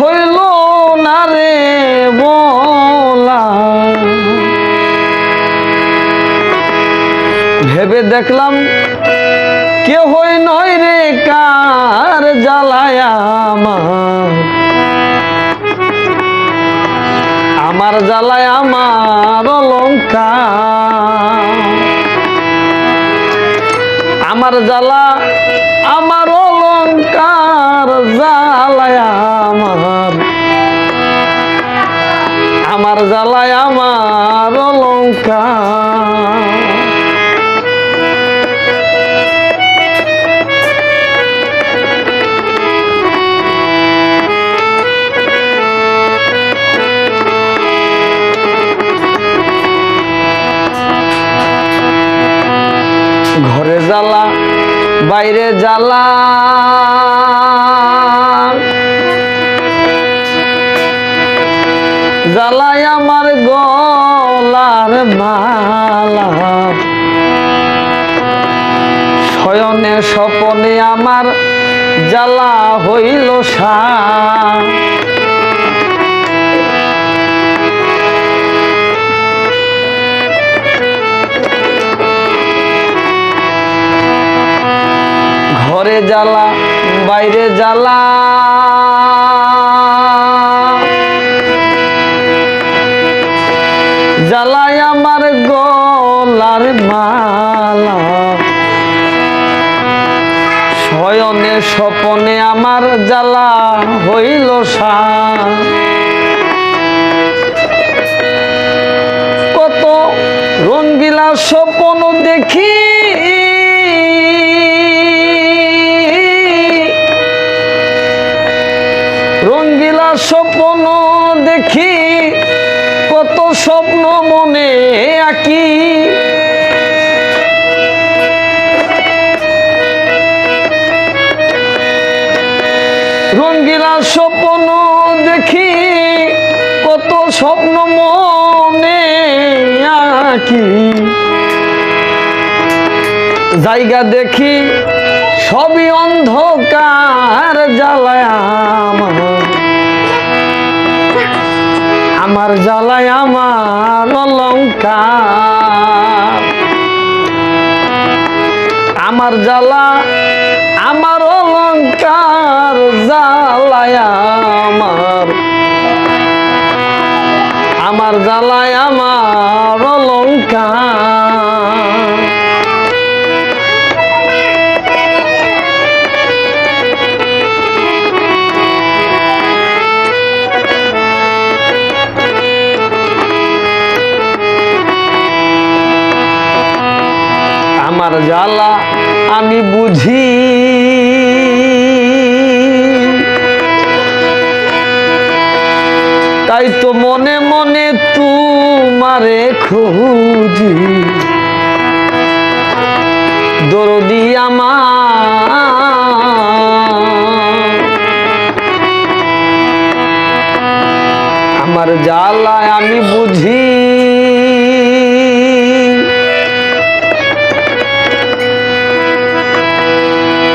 হইল না রে বলা। ভেবে দেখলাম কেহই নয় রে কার জ্বালায় আমার। জ্বালায় আমার অলঙ্কার আমার জ্বালা, আমার অলঙ্কার জ্বালায় আমার জ্বালায় আমার লঙ্কা ঘরে জ্বালা বাইরে জ্বালা। জ্বালাই আমার গলার মালা। শয়নে স্বপনে আমার জ্বালা হইল সা ঘরে জ্বালা বাইরে জ্বালা। মালা। শয়নে স্বপনে আমার জ্বালা হইল কত রঙ্গিলা স্বপ্ন দেখি। রঙ্গিলা স্বপ্ন দেখি, কত স্বপ্ন মনে আঁকি। রঙ্গিলা স্বপ্ন দেখি, কত স্বপ্ন মনে আঁকি। জায়গা দেখি, সবই অন্ধকার জ্বালায় আমার। আমার জ্বালায় আমার অলঙ্কার আমার জ্বালা জ্বালায় আমার। আমার জ্বালায় আমার অলঙ্কার। আমার জ্বালা আমি বুঝি তাই তো মনে মনে তোমারে খুঁজি। দরদি আমার। জ্বালায় আমি বুঝি।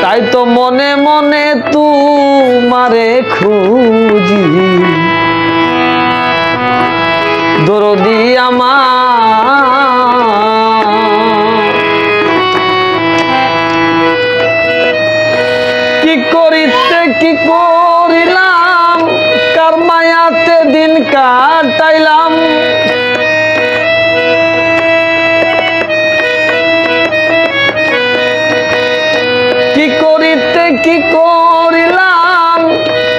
তাই তো মনে মনে তোমারে খুঁজি। দরদি আমার। কি করিতে, কি করিলাম? কার মায়াতে দিন কাটাইলাম। কি করিতে, কি করিলাম?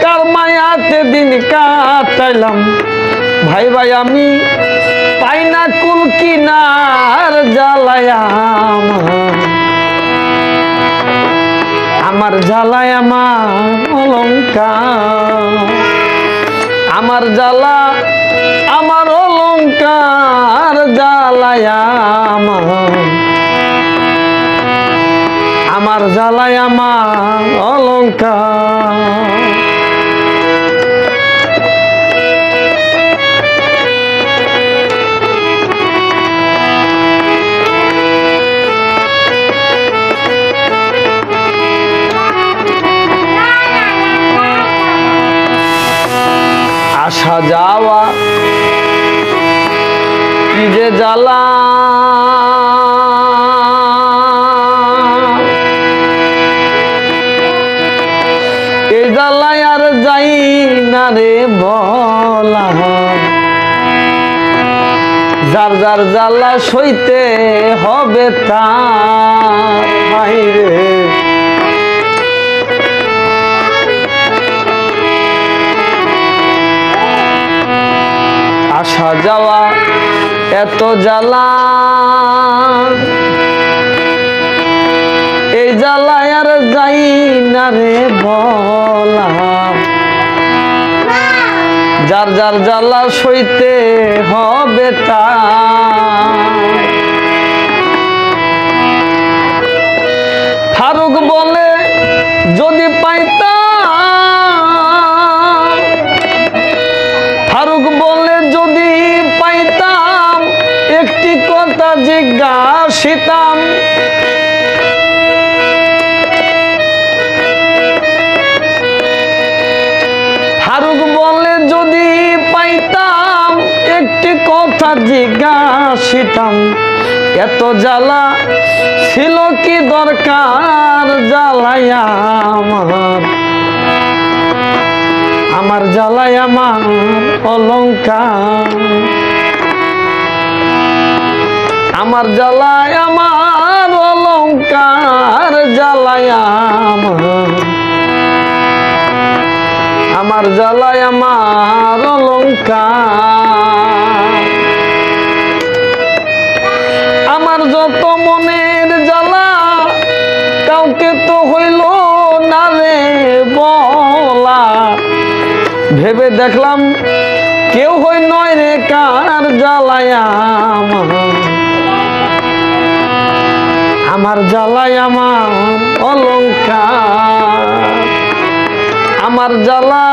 কার মায়াতে দিন কাটাইলাম। ভাই ভাই, আমি পাই না কুল কিনার জ্বালায় আমার আমার জ্বালায় আমার অলঙ্কার আমার জ্বালা, আমার অলঙ্কার জ্বালায় আমার আমার জ্বালায় আমার অলঙ্কার আসা যাওয়া কি যে জ্বালা। এই জ্বালায় আর যাই না রে বলা যার যার জ্বালা সইতে হবে তা বাইরে আসা যাওয়া এত জ্বালা। এই জ্বালায় আর যাই না রে বলা। যার যার জ্বালা সইতে হবে তা। ফারুক বলে জিজ্ঞাসিতাম ফারুক বলে যদি পাইতাম, একটি কথা জিজ্ঞাসিতাম, এত জ্বালা ছিল কি দরকার জ্বালাই আমার? আমার জ্বালাই আমার অলঙ্কার আমার জ্বালায় আমার অলঙ্কার আমার। আমার জ্বালায় আমার অলঙ্কার। আমার যত মনের জ্বালা, কাউকে তো হইল না রে বলা। ভেবে দেখলাম কেউ হই নয় রে কার জ্বালায় আমার। আমার জ্বালায় আমার অলঙ্কার আমার জ্বালা,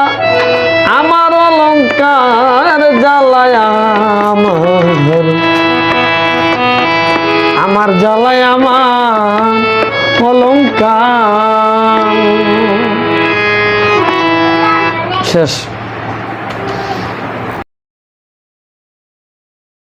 আমার অলঙ্কার জ্বালায় আমার আমার জ্বালায় আমার অলঙ্কার শেষ।